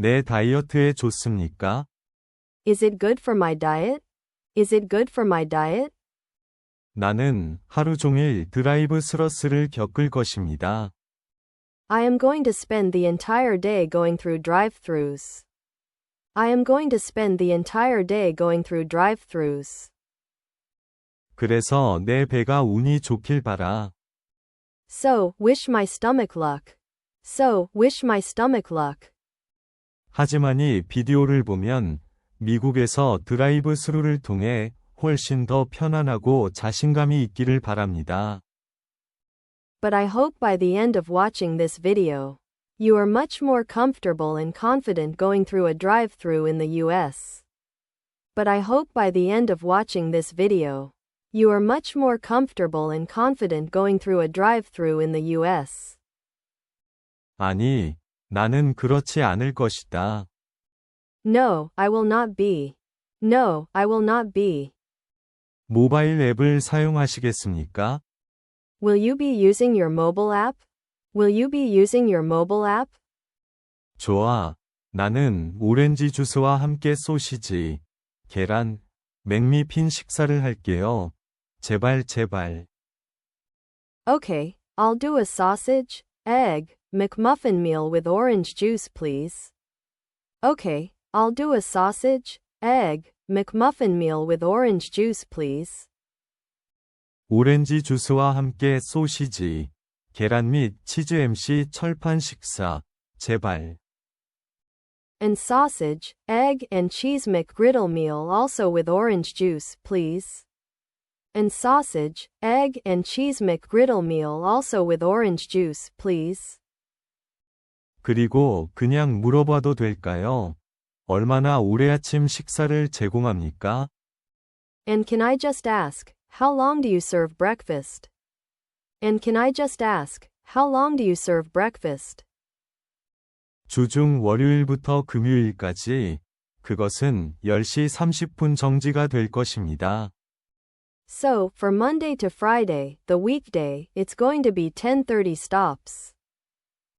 내 다이어트에 좋습니까? Is it good for my diet? Is it good for my diet? 나는 하루 종일 드라이브 스러스를 겪을 것입니다. I am going to spend the entire day going through drive-thrus. I am going to spend the entire day going through drive-thrus. 그래서 내 배가 운이 좋길 바라. So, wish my stomach luck. So, wish my stomach luck. 하지만 이 비디오를 보면 미국에서 드라이브 스루를 통해 훨씬 더 편안하고 자신감이 있기를 바랍니다. But I hope by the end of watching this video, you are much more comfortable and confident going through a drive-thru in the US. But I hope by the end of watching this video, you are much more comfortable and confident going through a drive-thru in the US. 아니, 나는 그렇지 않을 것이다. No, I will not be. No, I will not be. 모바일 앱을 사용하시겠습니까? Will you be using your mobile app? Will you be using your mobile app? 좋아. 나는 오렌지 주스와 함께 소시지, 계란, 맥미핀 식사를 할게요. 제발 제발. Okay, I'll do a sausage, egg, McMuffin meal with orange juice, please. Okay, I'll do a sausage, egg, McMuffin meal with orange juice, please. 오렌지 주스와 함께 소시지, 계란 및 치즈 MC 철판 식사, 제발. And sausage, egg, and cheese McGriddle meal also with orange juice, please. And sausage, egg, and cheese McGriddle meal also with orange juice, please. 그리고 그냥 물어봐도 될까요? 얼마나 오래 아침 식사를 제공합니까? And can I just ask, how long do you serve breakfast? And can I just ask, how long do you serve breakfast? 주중 월요일부터 금요일까지 그것은 10시 30분 정지가 될 것입니다. So, for Monday to Friday, the weekday, it's going to be 10:30 stops.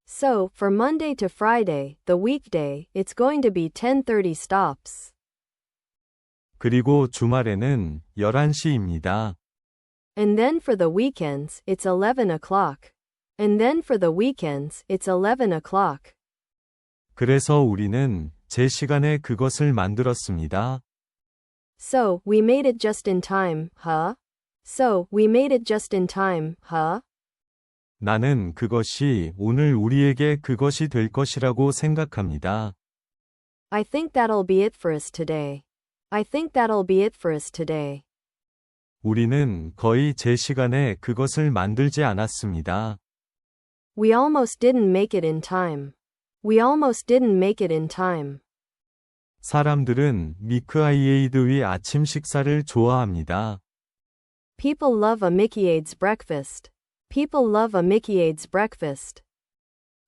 So, for Monday to Friday, the weekday, it's going to be 10:30 stops. 그리고 주말에는 11시입니다. And then for the weekends, it's 11 o'clock. And then for the weekends, it's 11 o'clock. 그래서 우리는 제 시간에 그것을 만들었습니다. So, we made it just in time, huh? So, we made it just in time, huh? 나는 그것이 오늘 우리에게 그것이 될 것이라고 생각합니다. I think that'll be it for us today. I think that'll be it for us today. 우리는 거의 제 시간에 그것을 만들지 않았습니다. We almost didn't make it in time. We almost didn't make it in time. 사람들은 미크 아이에이드의 아침 식사를 좋아합니다. People love a Mickey-Aids breakfast. People love a Mickey-Aids breakfast.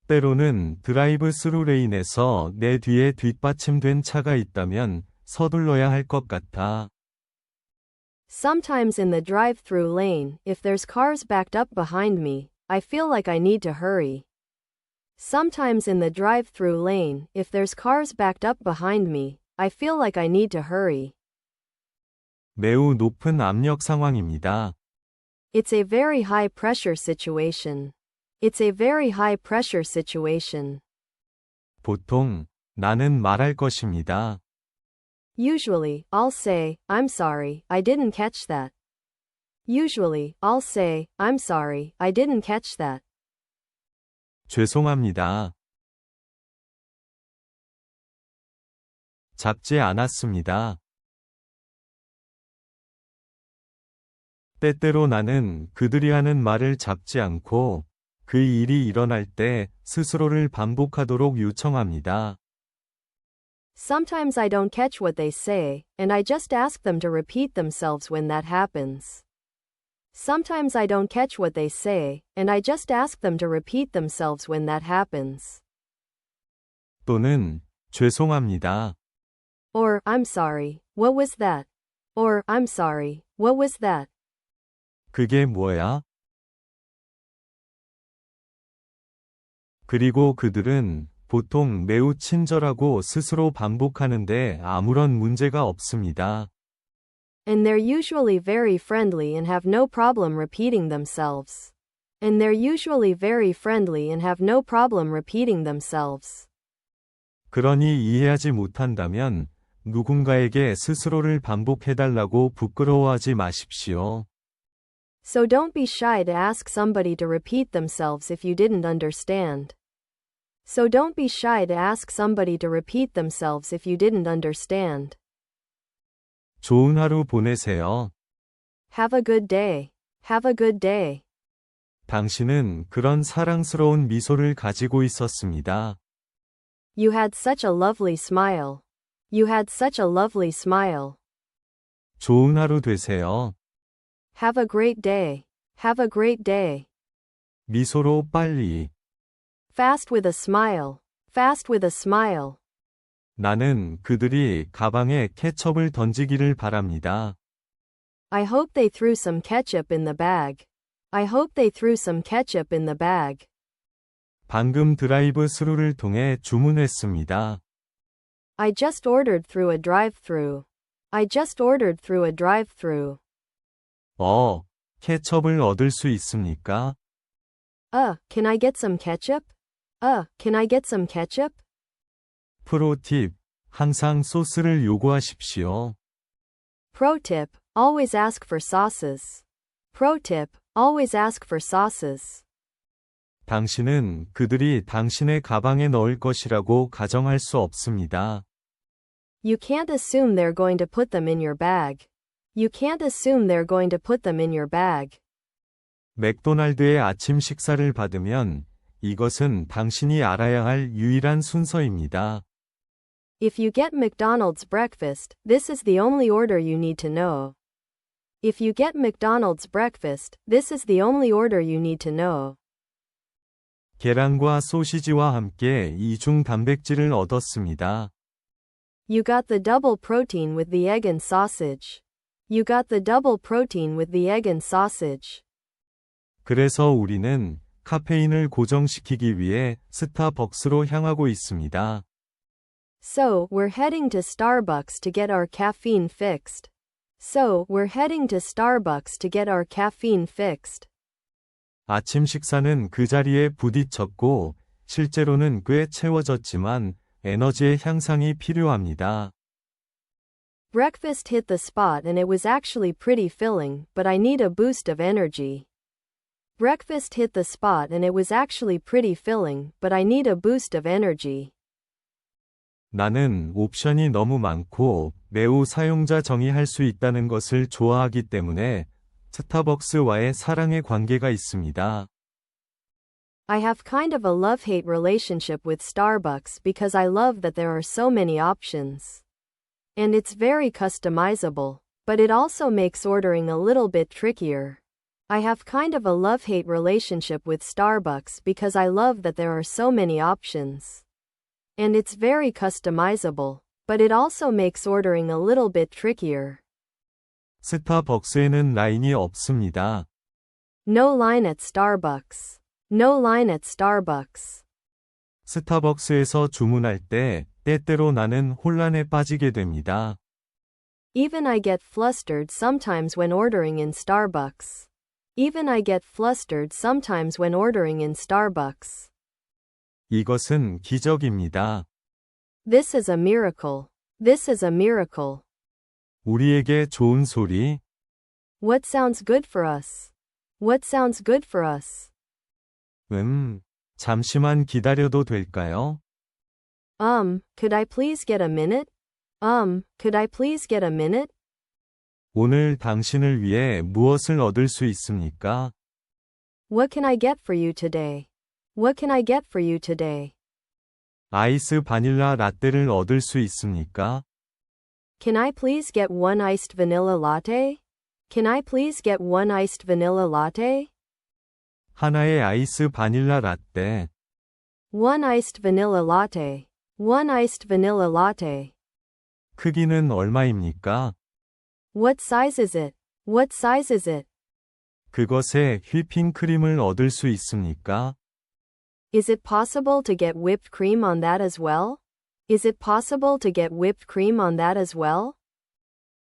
때로는 드라이브 스루 레인에서 내 뒤에 뒷받침된 차가 있다면 서둘러야 할 것 같아. Sometimes in the drive-through lane, if there's cars backed up behind me, I feel like I need to hurry. Sometimes in the drive-through lane, if there's cars backed up behind me, I feel like I need to hurry. 매우 높은 압력 상황입니다. It's a very high pressure situation. It's a very high pressure situation. 보통 나는 말할 것입니다. Usually, I'll say, I'm sorry, I didn't catch that. Usually, I'll say, I'm sorry, I didn't catch that. 죄송합니다. 잡지 않았습니다. 때때로 나는 그들이 하는 말을 잡지 않고 그 일이 일어날 때 스스로를 반복하도록 요청합니다. Sometimes I don't catch what they say, and I just ask them to repeat themselves when that happens. Sometimes I don't catch what they say, and I just ask them to repeat themselves when that happens. 또는 죄송합니다. Or, I'm sorry, what was that? Or, I'm sorry, what was that? 그게 뭐야? 그리고 그들은 보통 매우 친절하고 스스로 반복하는데 아무런 문제가 없습니다. And they're usually very friendly and have no problem repeating themselves. And they're usually very friendly and have no problem repeating themselves. 그러니 이해하지 못한다면 누군가에게 스스로를 반복해달라고 부끄러워하지 마십시오. So don't be shy to ask somebody to repeat themselves if you didn't understand. So don't be shy to ask somebody to repeat themselves if you didn't understand. 좋은 하루 보내세요. Have a good day. Have a good day. 당신은 그런 사랑스러운 미소를 가지고 있었습니다. You had such a lovely smile. You had such a lovely smile. 좋은 하루 되세요. Have a great day. Have a great day. 미소로 빨리. Fast with a smile. Fast with a smile. 나는 그들이 가방에 케첩을 던지기를 바랍니다. I hope they threw some ketchup in the bag. I hope they threw some ketchup in the bag. 방금 드라이브 스루를 통해 주문했습니다. I just ordered through a drive-through. I just ordered through a drive-through. 어, 케첩을 얻을 수 있습니까? Uh, can I get some ketchup? Uh, can I get some ketchup? 프로팁, 항상 소스를 요구하십시오. Pro tip, always ask for sauces. Pro tip, always ask for sauces. 당신은 그들이 당신의 가방에 넣을 것이라고 가정할 수 없습니다. You can't assume they're going to put them in your bag. You can't assume they're going to put them in your bag. 맥도날드의 아침 식사를 받으면 이것은 당신이 알아야 할 유일한 순서입니다. If you get McDonald's breakfast, this is the only order you need to know. If you get McDonald's breakfast, this is the only order you need to know. 계란과 소시지와 함께 이중 단백질을 얻었습니다. You got the double protein with the egg and sausage. You got the double protein with the egg and sausage. 그래서 우리는 카페인을 고정시키기 위해 스타벅스로 향하고 있습니다. So, we're heading to Starbucks to get our caffeine fixed. So, we're heading to Starbucks to get our caffeine fixed. 아침 식사는 그 자리에 부딪혔고 실제로는 꽤 채워졌지만 에너지의 향상이 필요합니다. Breakfast hit the spot and it was actually pretty filling, but I need a boost of energy. Breakfast hit the spot and it was actually pretty filling, but I need a boost of energy. 나는 옵션이 너무 많고 매우 사용자 정의할 수 있다는 것을 좋아하기 때문에 스타벅스와의 사랑의 관계가 있습니다. I have kind of a love hate relationship with Starbucks because I love that there are so many options. And it's very customizable, but it also makes ordering a little bit trickier. I have kind of a love hate relationship with Starbucks because I love that there are so many options. And it's very customizable, but it also makes ordering a little bit trickier. 스타벅스에는 라인이 없습니다. No line at Starbucks. No line at Starbucks. 스타벅스에서 주문할 때 때때로 나는 혼란에 빠지게 됩니다. Even I get flustered sometimes when ordering in Starbucks. Even I get flustered sometimes when ordering in Starbucks. 이것은 기적입니다. This is a miracle. This is a miracle. 우리에게 좋은 소리, What sounds good for us? What sounds good for us? 음, 잠시만 기다려도 될까요? Um, could I please get a minute? Um, could I please get a minute? 오늘 당신을 위해 무엇을 얻을 수 있습니까? What can I get for you today? What can I get for you today? 아이스 바닐라 라떼를 얻을 수 있습니까? Can I please get one iced vanilla latte? Can I please get one iced vanilla latte? 하나의 아이스 바닐라 라떼, One iced vanilla latte. One iced vanilla latte. 크기는 얼마입니까? What size is it? What size is it? 그것에 휘핑크림을 얻을 수 있습니까? Is it possible to get whipped cream on that as well? Is it possible to get whipped cream on that as well?